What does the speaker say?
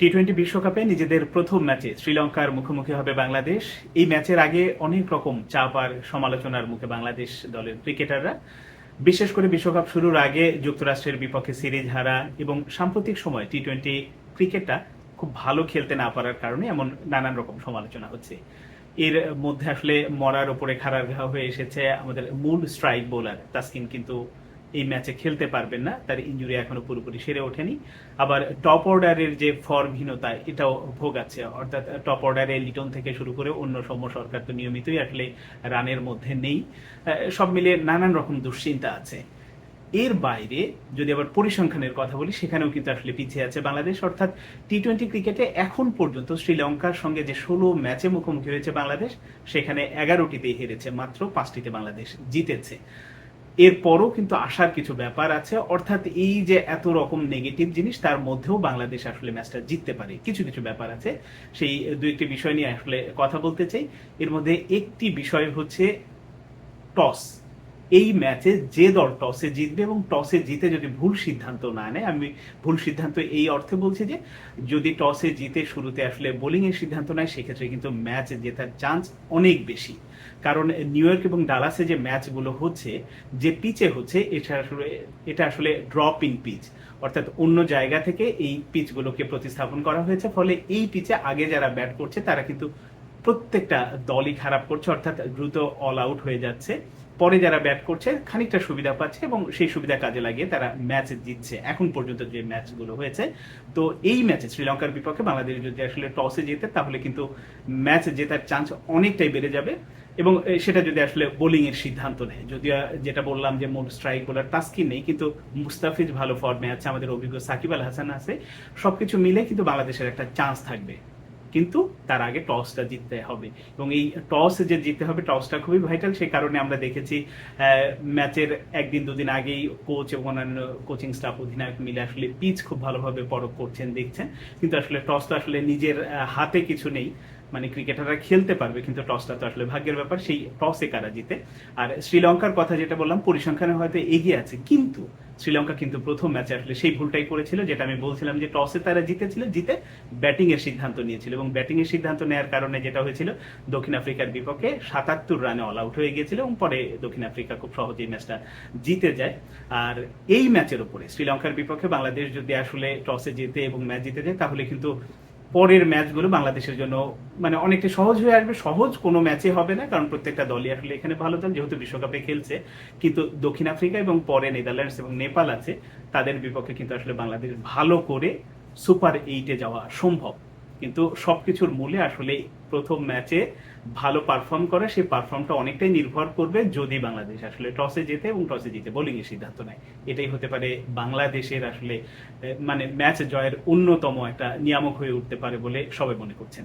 T twenty বিশ্বকাপে নিজেদের প্রথম ম্যাচে শ্রীলঙ্কার মুখোমুখি হবে বাংলাদেশ। এই ম্যাচের আগে অনেক রকম চাপ আর সমালোচনার মুখে বাংলাদেশ দলের ক্রিকেটাররা। বিশেষ করে বিশ্বকাপ শুরুর আগে যুক্তরাষ্ট্রের বিপক্ষে সিরিজ হারা এবং সাম্প্রতিক সময় টি টোয়েন্টি ক্রিকেটটা খুব ভালো খেলতে না পারার কারণে এমন নানান রকম সমালোচনা হচ্ছে। এর মধ্যে আসলে মরার উপরে খাড়ার ঘা হয়ে এসেছে আমাদের মূল স্ট্রাইক বোলার তাসকিন, কিন্তু এই ম্যাচে খেলতে পারবেন না। তার ইঞ্জুরি এখনও পুরোপুরি সেরে ওঠেনি। আবার টপ অর্ডারের যে ফর্মহীনতা, এটাও ভোগাচ্ছে অর্থাৎ টপ অর্ডারে লিটন থেকে শুরু করে অন্য সৌম্য সরকার তো নিয়মিতই আসলে রানের মধ্যে নেই। সব মিলিয়ে নানান রকম দুশ্চিন্তা আছে। এর বাইরে যদি আবার পরিসংখ্যানের কথা বলি, সেখানেও কিন্তু আসলে পিছিয়ে আছে বাংলাদেশ। অর্থাৎ টি টোয়েন্টি ক্রিকেটে এখন পর্যন্ত শ্রীলঙ্কার সঙ্গে যে ষোলো ম্যাচে মুখোমুখি হয়েছে বাংলাদেশ, সেখানে এগারোটিতেই হেরেছে। মাত্র পাঁচটিতে বাংলাদেশ জিতেছে। এরপরও কিন্তু আসার কিছু ব্যাপার আছে। অর্থাৎ এই যে এত রকম নেগেটিভ জিনিস, তার মধ্যেও বাংলাদেশ আসলে ম্যাচটা জিততে পারে। কিছু কিছু ব্যাপার আছে। সেই দুই একটি বিষয় নিয়ে আসলে কথা বলতে চাই। এর মধ্যে একটি বিষয় হচ্ছে টস এই ম্যাচে যে দল টসে জিতবে এবং টসে জিতে যদি ভুল সিদ্ধান্ত না নেয়, আমি ভুল সিদ্ধান্ত এই অর্থে বলছি যে, যদি টসে জিতে শুরুতে আসলে বোলিং এর সিদ্ধান্ত নেয়, সেক্ষেত্রে কিন্তু ম্যাচ জেতার চান্স অনেক বেশি। কারণ নিউ ইয়র্ক এবং ডালাসে যে ম্যাচগুলো হচ্ছে, যে পিচে হচ্ছে, এটা আসলে এটা আসলে ড্রপ ইন পিচ অর্থাৎ অন্য জায়গা থেকে এই পিচগুলোকে প্রতিস্থাপন করা হয়েছে, ফলে এই পিচে আগে যারা ব্যাট করছে, তারা কিন্তু প্রত্যেকটা দলই খারাপ করছে, অর্থাৎ দ্রুত অল আউট হয়ে যাচ্ছে। পরে যারা ব্যাট করছে, খানিকটা সুবিধা পাচ্ছে এবং সেই সুবিধা কাজে লাগিয়ে তারা ম্যাচ জিতছে। এখন পর্যন্ত যে ম্যাচগুলো হয়েছে, তো এই ম্যাচে শ্রীলঙ্কার বিপক্ষে বাংলাদেশ যদি আসলে টসে জেতে, তাহলে কিন্তু ম্যাচ জেতার চান্স অনেকটাই বেড়ে যাবে এবং সেটা যদি আসলে বোলিং এর সিদ্ধান্ত নেয়। যদিও যেটা বললাম যে মোট স্ট্রাইক বোলার তাস্কিন নেই, কিন্তু মুস্তাফিজ ভালো ফর্মে আছে, আমাদের অভিজ্ঞ সাকিব আল হাসান আছে, সবকিছু মিলে কিন্তু বাংলাদেশের একটা চান্স থাকবে। কিন্তু তার আগে টসটা জিততে হবে। এবং এই টস যে জিততে হবে, টসটা খুবই ভাইটাল সেই কারণে আমরা দেখেছি ম্যাচের একদিন, দুদিন আগেই কোচ এবং অন্যান্য কোচিং স্টাফ অধিনায়ক মিলে আসলে পিচ খুব ভালোভাবে পরখ করছেন, দেখছেন। কিন্তু আসলে টস তো আসলে নিজের হাতে কিছু নেই। মানে ক্রিকেটাররা খেলতে পারবে, কিন্তু টসটা তো আসলে ভাগ্যের ব্যাপার। সেই টসে কারা জিতে? আর শ্রীলঙ্কার কথা যেটা বললাম, পরিসংখ্যানে হয়তো এগিয়ে আছে। কিন্তু শ্রীলঙ্কা কিন্তু প্রথম ম্যাচে আসলে সেই ভুলটাই করেছিল, যেটা আমি বলছিলাম যে টসে তারা জিতেছিল, জিতে ব্যাটিং এর সিদ্ধান্ত নিয়েছিল এবং ব্যাটিং এর সিদ্ধান্ত নেওয়ার কারণে যেটা হয়েছিল, দক্ষিণ আফ্রিকার বিপক্ষে সাতাত্তর রানে অল আউট হয়ে গিয়েছিল এবং পরে দক্ষিণ আফ্রিকা খুব সহজেই ম্যাচটা জিতে যায়। আর এই ম্যাচের উপরে শ্রীলঙ্কার বিপক্ষে বাংলাদেশ যদি আসলে টসে জিতে এবং ম্যাচ জিতে যায়, তাহলে কিন্তু পরের ম্যাচগুলো বাংলাদেশের জন্য মানে অনেকটা সহজ হয়ে আসবে। সহজ কোনো ম্যাচে হবে না, কারণ প্রত্যেকটা দলই আসলে এখানে ভালো দল, যেহেতু বিশ্বকাপে খেলছে। কিন্তু দক্ষিণ আফ্রিকা এবং পরে নেদারল্যান্ডস এবং নেপাল আছে, তাদের বিপক্ষে কিন্তু আসলে বাংলাদেশ ভালো করে সুপার এইটে যাওয়া সম্ভব। কিন্তু সবকিছুর মূলে আসলে প্রথম ম্যাচে ভালো পারফর্ম করে, সেই পারফর্মটা অনেকটাই নির্ভর করবে যদি বাংলাদেশ আসলে টসে জেতে এবং টসে জিতে। বোলিং এর সিদ্ধান্ত নেয়। এটাই হতে পারে বাংলাদেশের আসলে মানে ম্যাচ জয়ের অন্যতম একটা নিয়ামক হয়ে উঠতে পারে বলে সবাই মনে করছেন।